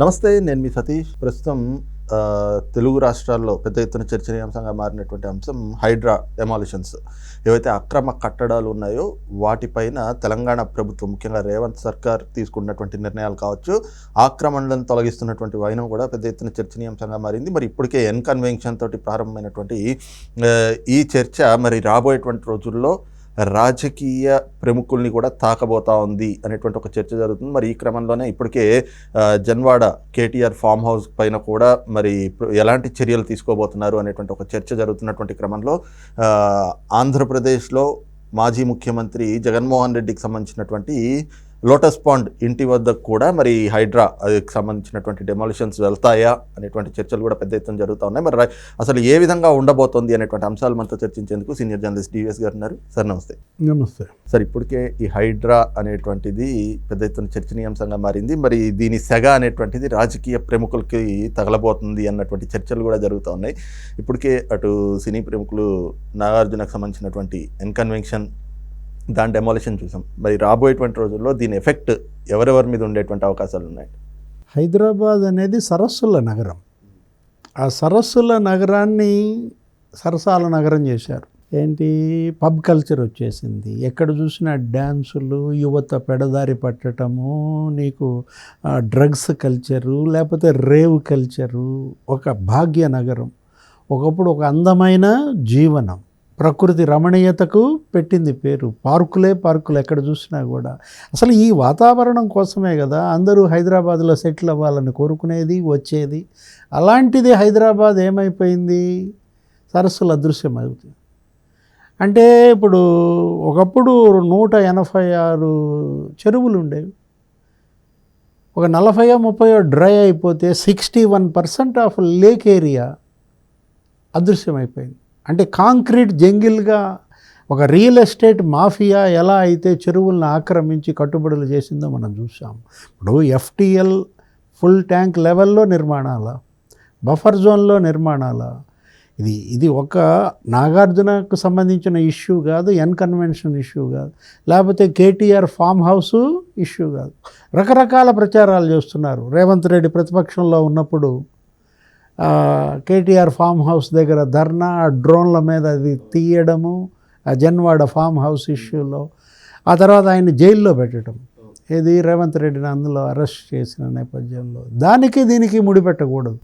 నమస్తే నేను మీ సతీష్. ప్రస్తుతం తెలుగు రాష్ట్రాల్లో పెద్ద ఎత్తున చర్చనీయాంశంగా మారినటువంటి అంశం హైడ్రా ఎమాలిషన్స్. ఏవైతే అక్రమ కట్టడాలు ఉన్నాయో వాటిపైన తెలంగాణ ప్రభుత్వం ముఖ్యంగా రేవంత్ సర్కార్ తీసుకున్నటువంటి నిర్ణయాలు కావచ్చు ఆక్రమణలను తొలగిస్తున్నటువంటి వైనం కూడా పెద్ద ఎత్తున చర్చనీయాంశంగా మారింది. మరి ఇప్పటికే ఎన్ కన్వెన్షన్ తోటి ప్రారంభమైనటువంటి ఈ చర్చ మరి రాబోయేటువంటి రోజుల్లో రాజకీయ ప్రముఖుల్ని కూడా తాకబోతా ఉంది అనేటువంటి ఒక చర్చ జరుగుతుంది. మరి ఈ క్రమంలోనే ఇప్పటికే జన్వాడ కేటీఆర్ ఫామ్ హౌస్ పైన కూడా మరి ఇప్పుడు ఎలాంటి చర్యలు తీసుకోబోతున్నారు అనేటువంటి ఒక చర్చ జరుగుతున్నటువంటి క్రమంలో ఆంధ్రప్రదేశ్లో మాజీ ముఖ్యమంత్రి జగన్మోహన్ రెడ్డికి సంబంధించినటువంటి లోటస్ పాండ్ ఇంటి వద్ద కూడా మరి హైడ్రా సంబంధించినటువంటి డెమాలిషన్స్ వెళ్తాయా అనేటువంటి చర్చలు కూడా పెద్ద ఎత్తున జరుగుతూ ఉన్నాయి. మరి అసలు ఏ విధంగా ఉండబోతోంది అనేటువంటి అంశాలు మనతో చర్చించేందుకు సీనియర్ జర్నలిస్ట్ డివిఎస్ గారు ఉన్నారు. సార్ నమస్తే. నమస్తే. సార్ ఇప్పటికే ఈ హైడ్రా అనేటువంటిది పెద్ద ఎత్తున చర్చనీయాంశంగా మారింది. మరి దీని సెగ అనేటువంటిది రాజకీయ ప్రముఖులకి తగలబోతుంది అన్నటువంటి చర్చలు కూడా జరుగుతూ ఉన్నాయి. ఇప్పటికే అటు సినీ ప్రముఖులు నాగార్జునకు సంబంధించినటువంటి ఎన్కన్వెన్షన్ దాని డెమాలిషన్ చూసాం. మరి రాబోయేటువంటి రోజుల్లో దీని ఎఫెక్ట్ ఎవరెవరి మీద ఉండేటువంటి అవకాశాలు ఉన్నాయి హైదరాబాద్ అనేది సరస్సుల నగరం. ఆ సరస్సుల నగరాన్ని సరసాల నగరం చేశారు. ఏంటి? పబ్ కల్చర్ వచ్చేసింది. ఎక్కడ చూసినా డ్యాన్సులు యువత పెడదారి పట్టటము నీకు డ్రగ్స్ కల్చరు లేకపోతే రేవ్ కల్చరు ఒక భాగ్య నగరం ఒకప్పుడు ఒక అందమైన జీవనం. ప్రకృతి రమణీయతకు పెట్టింది పేరు. పార్కులే పార్కులు ఎక్కడ చూసినా కూడా. అసలు ఈ వాతావరణం కోసమే కదా అందరూ హైదరాబాద్లో సెటిల్ అవ్వాలని కోరుకునేది వచ్చేది. అలాంటిది హైదరాబాద్ ఏమైపోయింది? సరస్సులు అదృశ్యం అవుతుంది. అంటే ఇప్పుడు ఒకప్పుడు నూట ఎనభై ఆరు చెరువులు ఉండేవి. ఒక నలభై ముప్పై డ్రై అయిపోతే sixty one percent of lake area అదృశ్యమైపోయింది. అంటే కాంక్రీట్ జంగిల్గా ఒక రియల్ ఎస్టేట్ మాఫియా ఎలా అయితే చెరువులను ఆక్రమించి కట్టుబడులు చేసిందో మనం చూసాం ఇప్పుడు ఎఫ్టిఎల్ ఫుల్ ట్యాంక్ లెవెల్లో నిర్మాణాల బఫర్ జోన్లో నిర్మాణాల. ఇది ఇది ఒక నాగార్జునకు సంబంధించిన ఇష్యూ కాదు ఎన్ కన్వెన్షన్ ఇష్యూ కాదు. లేకపోతే కేటీఆర్ ఫామ్ హౌస్ ఇష్యూ కాదు. రకరకాల ప్రచారాలు చేస్తున్నారు. రేవంత్ రెడ్డి ప్రతిపక్షంలో ఉన్నప్పుడు కేటీఆర్ ఫామ్ హౌస్ దగ్గర ధర్నా ఆ డ్రోన్ల మీద అది తీయడము ఆ జన్వాడ ఫామ్ హౌస్ ఇష్యూలో ఆ తర్వాత ఆయన జైల్లో పెట్టడం. ఏది రేవంత్ రెడ్డిని అందులో అరెస్ట్ చేసిన నేపథ్యంలో. దానికి దీనికి ముడిపెట్టకూడదు.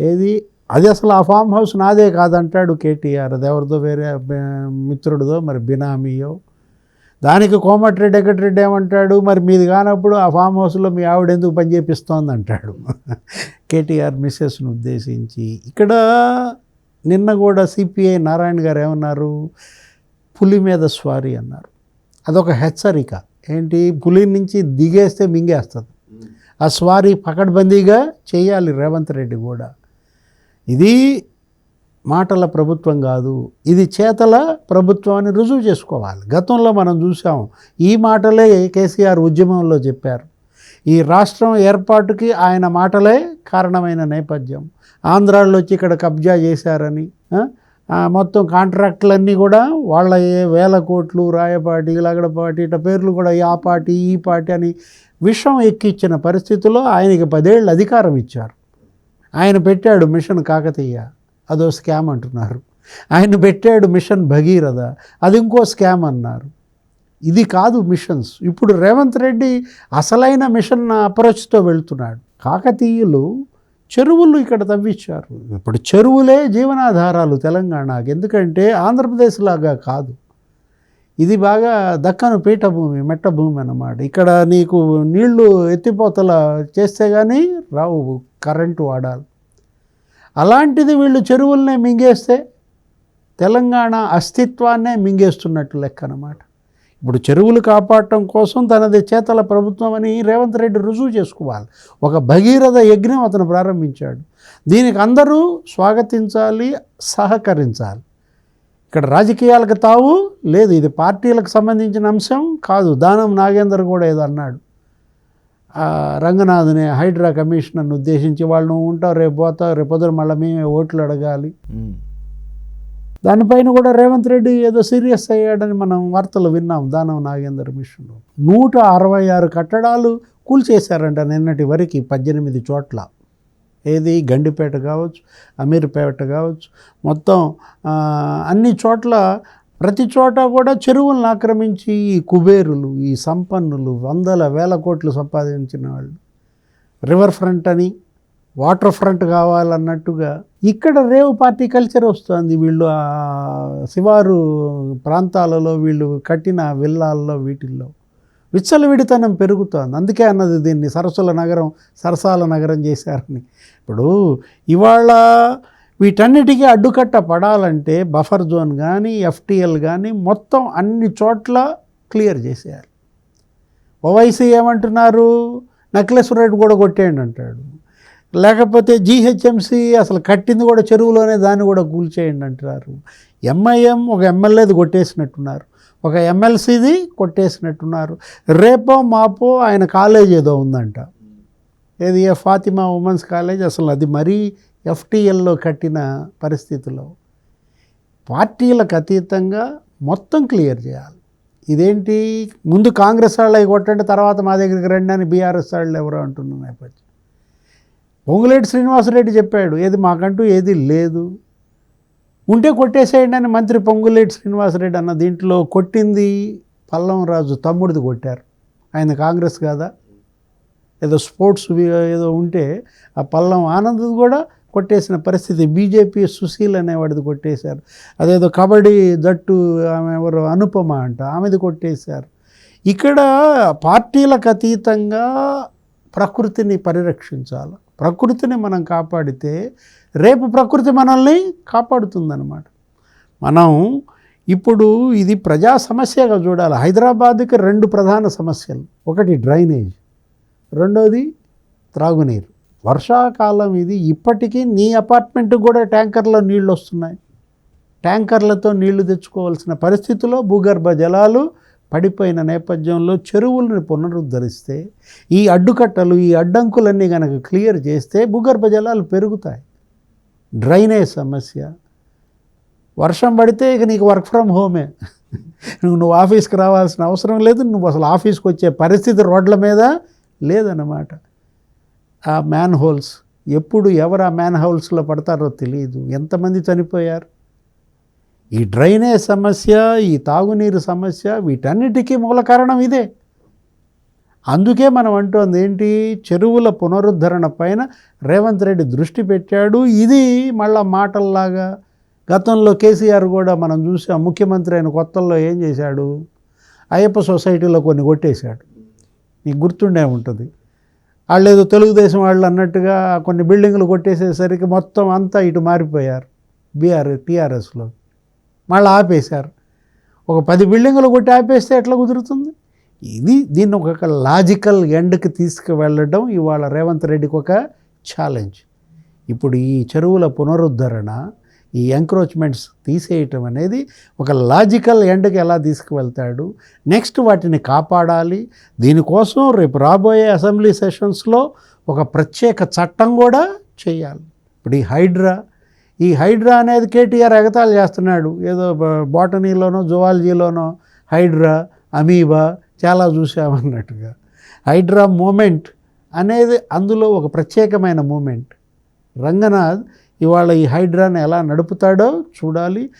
ఏది? అది అసలు ఆ ఫామ్ హౌస్ నాదే కాదంటాడు కేటీఆర్. అది ఎవరిదో వేరే మిత్రుడిదో మరి బినామీయో. దానికి కోమటిరెడ్డి వెంకటరెడ్డి ఏమంటాడు? మరి మీది కానప్పుడు ఆ ఫామ్ హౌస్లో మీ ఆవిడ ఎందుకు పని చేపిస్తోంది అంటాడు కేటీఆర్ మిస్సెస్ను ఉద్దేశించి ఇక్కడ నిన్న కూడా సిపిఐ నారాయణ గారు ఏమన్నారు? పులి మీద స్వారీ అన్నారు. అదొక హెచ్చరిక. ఏంటి? పులి నుంచి దిగేస్తే మింగేస్తుంది. ఆ స్వారీ పకడ్బందీగా చేయాలి రేవంత్ రెడ్డి కూడా. ఇది మాటల ప్రభుత్వం కాదు. ఇది చేతల ప్రభుత్వాన్ని రుజువు చేసుకోవాలి. గతంలో మనం చూసాం. ఈ మాటలే కేసీఆర్ ఉద్యమంలో చెప్పారు. ఈ రాష్ట్రం ఏర్పాటుకి ఆయన మాటలే కారణమైన నేపథ్యం. ఆంధ్రాలో వచ్చి ఇక్కడ కబ్జా చేశారని మొత్తం కాంట్రాక్టులన్నీ కూడా వాళ్ళ వేల కోట్లు రాయపాటి లగడపాటి ఇట్లా పేర్లు కూడా ఆ పార్టీ ఈ పార్టీ అని విషం ఎక్కిచ్చిన పరిస్థితుల్లో ఆయనకి పదేళ్ళు అధికారం ఇచ్చారు. ఆయన పెట్టాడు మిషన్ కాకతీయ అదో స్కామ్ అంటున్నారు. ఆయన పెట్టాడు మిషన్ భగీరథ అది ఇంకో స్కామ్ అన్నారు. ఇది కాదు మిషన్స్ ఇప్పుడు రేవంత్ రెడ్డి అసలైన మిషన్ అప్రోచ్తో వెళ్తున్నాడు. కాకతీయులు చెరువులు ఇక్కడ తవ్వించారు. ఇప్పుడు చెరువులే జీవనాధారాలు తెలంగాణకి. ఎందుకంటే ఆంధ్రప్రదేశ్ లాగా కాదు. ఇది బాగా దక్కను పీఠభూమి మెట్టభూమి అన్నమాట. ఇక్కడ నీకు నీళ్ళు ఎత్తిపోతల చేస్తే కానీ రావు కరెంటు వాడాలి. అలాంటిది వీళ్ళు చెరువులనే మింగేస్తే తెలంగాణ అస్తిత్వాన్నే మింగేస్తున్నట్టు లెక్క అన్నమాట. ఇప్పుడు చెరువులు కాపాడటం కోసం తనది చేతల ప్రభుత్వం అని రేవంత్ రెడ్డి రుజువు చేసుకోవాలి. ఒక భగీరథ యజ్ఞం అతను ప్రారంభించాడు. దీనికి అందరూ స్వాగతించాలి సహకరించాలి. ఇక్కడ రాజకీయాలకు తావు లేదు. ఇది పార్టీలకు సంబంధించిన అంశం కాదు. దానం నాగేందర్ కూడా ఏదో అన్నాడు. ఆ హైడ్రా కమిషనర్ను ఉద్దేశించి వాళ్ళు నువ్వు ఉంటావు రేపు పోతావు రేపు పొద్దున మళ్ళీ మేమే ఓట్లు అడగాలి. దానిపైన కూడా రేవంత్ రెడ్డి ఏదో సీరియస్ అయ్యాడని మనం వార్తలు విన్నాం. దానం నాగేందర్ మిషన్ నూట అరవై ఆరు కట్టడాలు కూల్చేశారంట నిన్నటి వరకు పద్దెనిమిది చోట్ల. ఏది? గండిపేట కావచ్చు అమీర్పేట కావచ్చు. మొత్తం అన్ని చోట్ల ప్రతి చోట కూడా చెరువులను ఆక్రమించి ఈ కుబేరులు ఈ సంపన్నులు వందల వేల కోట్లు సంపాదించిన వాళ్ళు. రివర్ ఫ్రంట్ అని వాటర్ ఫ్రంట్ కావాలన్నట్టుగా ఇక్కడ రేవు పార్టీ కల్చర్ వస్తుంది. వీళ్ళు ఆ శివారు ప్రాంతాలలో వీళ్ళు కట్టిన విల్లాల్లో వీటిల్లో విచ్చలవిడితనం పెరుగుతుంది. అందుకే అన్నది దీన్ని సరస్సుల నగరం సరసాల నగరం చేశారని. ఇప్పుడు ఇవాళ వీటన్నిటికీ అడ్డుకట్ట పడాలంటే బఫర్ జోన్ కానీ ఎఫ్టీఎల్ కానీ మొత్తం అన్ని చోట్ల క్లియర్ చేసేయాలి. ఓవైసీ ఏమంటున్నారు? నక్లెస్ రేటు కూడా కొట్టేయండి అంటాడు. లేకపోతే జీహెచ్ఎంసీ అసలు కట్టింది కూడా చెరువులోనే దాన్ని కూడా కూల్చేయండి అంటున్నారు. ఎంఐఎం ఒక ఎమ్మెల్యేది కొట్టేసినట్టున్నారు. ఒక ఎమ్మెల్సీది కొట్టేసినట్టున్నారు. రేపో మాపో ఆయన కాలేజ్ ఏదో ఉందంట. ఏది ఏ ఫాతిమా ఉమెన్స్ కాలేజ్? అసలు అది మరీ ఎఫ్టీఎల్లో కట్టిన పరిస్థితిలో. పార్టీలకు అతీతంగా మొత్తం క్లియర్ చేయాలి. ఇదేంటి? ముందు కాంగ్రెస్ వాళ్ళు అవి కొట్టండి తర్వాత మా దగ్గరికి రండి అని బీఆర్ఎస్ వాళ్ళు ఎవరో అంటున్న నేపథ్యం. పొంగులేటి శ్రీనివాసరెడ్డి చెప్పాడు ఏది మాకంటూ ఏది లేదు. ఉంటే కొట్టేసేయండి అని మంత్రి పొంగులేటి శ్రీనివాసరెడ్డి అన్న దీంట్లో కొట్టింది పల్లం రాజు తమ్ముడిది కొట్టారు. ఆయన కాంగ్రెస్ కాదా? ఏదో స్పోర్ట్స్ ఏదో ఉంటే ఆ పల్లం ఆనంద్ కూడా కొట్టేసిన పరిస్థితి. బీజేపీ సుశీల్ అనేవాడిది కొట్టేశారు. అదేదో కబడ్డీ జట్టు ఆమె ఎవరు అనుపమ అంట ఆమెది కొట్టేశారు. ఇక్కడ పార్టీలకు అతీతంగా ప్రకృతిని పరిరక్షించాలి. ప్రకృతిని మనం కాపాడితే రేపు ప్రకృతి మనల్ని కాపాడుతుందన్నమాట. మనం ఇప్పుడు ఇది ప్రజా సమస్యగా చూడాలి. హైదరాబాద్కి రెండు ప్రధాన సమస్యలు. ఒకటి డ్రైనేజ్ రెండోది త్రాగునీరు. వర్షాకాలం ఇది ఇప్పటికీ నీ అపార్ట్మెంట్కి కూడా ట్యాంకర్లో నీళ్ళు వస్తున్నాయి. ట్యాంకర్లతో నీళ్ళు తెచ్చుకోవాల్సిన పరిస్థితిలో భూగర్భ జలాలు పడిపోయిన నేపథ్యంలో చెరువులను పునరుద్ధరిస్తే ఈ అడ్డుకట్టలు ఈ అడ్డంకులన్నీ కనుక క్లియర్ చేస్తే భూగర్భ జలాలు పెరుగుతాయి. డ్రైనేజ్ సమస్య. వర్షం పడితే ఇక నీకు వర్క్ ఫ్రమ్ హోమే. నువ్వు నువ్వు ఆఫీస్కి రావాల్సిన అవసరం లేదు నువ్వు అసలు ఆఫీస్కి వచ్చే పరిస్థితి రోడ్ల మీద లేదన్నమాట. ఆ మ్యాన్ హోల్స్ ఎప్పుడు ఎవరు ఆ మ్యాన్ హోల్స్లో పడతారో తెలియదు ఎంతమంది చనిపోయారు? ఈ డ్రైనేజ్ సమస్య ఈ తాగునీరు సమస్య వీటన్నిటికీ మూల కారణం ఇదే. అందుకే మనం అంటోంది ఏంటి? చెరువుల పునరుద్ధరణ పైన రేవంత్ రెడ్డి దృష్టి పెట్టాడు. ఇది మళ్ళా మాటల్లాగా గతంలో కేసీఆర్ కూడా మనం చూసాం ముఖ్యమంత్రి అయిన కొత్తల్లో ఏం చేశాడు? అయ్యప్ప సొసైటీలో కొన్ని కొట్టేశాడు. నీకు గుర్తుండే ఉంటుంది. వాళ్ళు ఏదో తెలుగుదేశం వాళ్ళు అన్నట్టుగా కొన్ని బిల్డింగ్లు కొట్టేసేసరికి మొత్తం అంతా ఇటు మారిపోయారు. బీఆర్ టీఆర్ఎస్లో. మళ్ళీ ఆపేశారు. ఒక పది బిల్డింగులు కొట్టి ఆపేస్తే ఎట్లా కుదురుతుంది? ఇది దీన్ని ఒక లాజికల్ ఎండ్కి తీసుకువెళ్ళడం ఇవాళ రేవంత్ రెడ్డికి ఒక ఛాలెంజ్. ఇప్పుడు ఈ చెరువుల పునరుద్ధరణ ఈ ఎంక్రోచ్మెంట్స్ తీసేయటం అనేది ఒక లాజికల్ ఎండ్కి ఎలా తీసుకువెళ్తాడు? నెక్స్ట్ వాటిని కాపాడాలి. దీనికోసం రేపు రాబోయే అసెంబ్లీ సెషన్స్లో ఒక ప్రత్యేక చట్టం కూడా చేయాలి. ఇప్పుడు ఈ హైడ్రా ఈ హైడ్రా అనేది కేటీఆర్ ఎగతాలు చేస్తున్నాడు. ఏదో బాటనీలోనో జువాలజీలోనో హైడ్రా అమీబా చాలా చూసామన్నట్టుగా. హైడ్రా మూమెంట్ అనేది అందులో ఒక ప్రత్యేకమైన మూమెంట్. రంగనాథ్ ఇవాళ ఈ హైడ్రాని ఎలా నడుపుతాడో చూడాలి.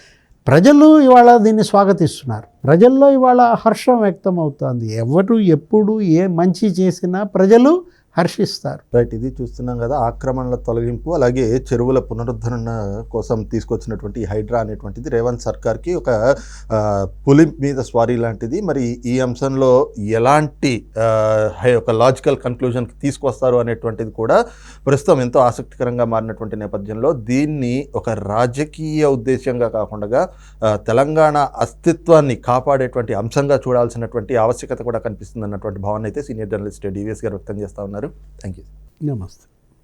ప్రజలు ఇవాళ దీన్ని స్వాగతిస్తున్నారు. ప్రజల్లో ఇవాళ హర్షం వ్యక్తం అవుతుంది ఎవరు ఎప్పుడు ఏ మంచి చేసినా ప్రజలు హర్షిస్తారు. రైట్ ఇది చూస్తున్నాం కదా ఆక్రమణల తొలగింపు అలాగే చెరువుల పునరుద్ధరణ కోసం తీసుకొచ్చినటువంటి హైడ్రా అనేటువంటిది రేవంత్ సర్కార్కి ఒక పులి మీద స్వారీ లాంటిది. మరి ఈ అంశంలో ఎలాంటి హై- ఒక లాజికల్ కన్క్లూజన్కి తీసుకొస్తారు అనేటువంటిది కూడా ప్రస్తుతం ఎంతో ఆసక్తికరంగా మారినటువంటి నేపథ్యంలో దీన్ని ఒక రాజకీయ ఉద్దేశంగా కాకుండా తెలంగాణ అస్తిత్వాన్ని కాపాడేటువంటి అంశంగా చూడాల్సినటువంటి ఆవశ్యకత కూడా కనిపిస్తుంది అన్నటువంటి భావన అయితే సీనియర్ జర్నలిస్ట్ డివిఎస్ గారు వ్యక్తం చేస్తా ఉన్నారు. Thank you. Namaste.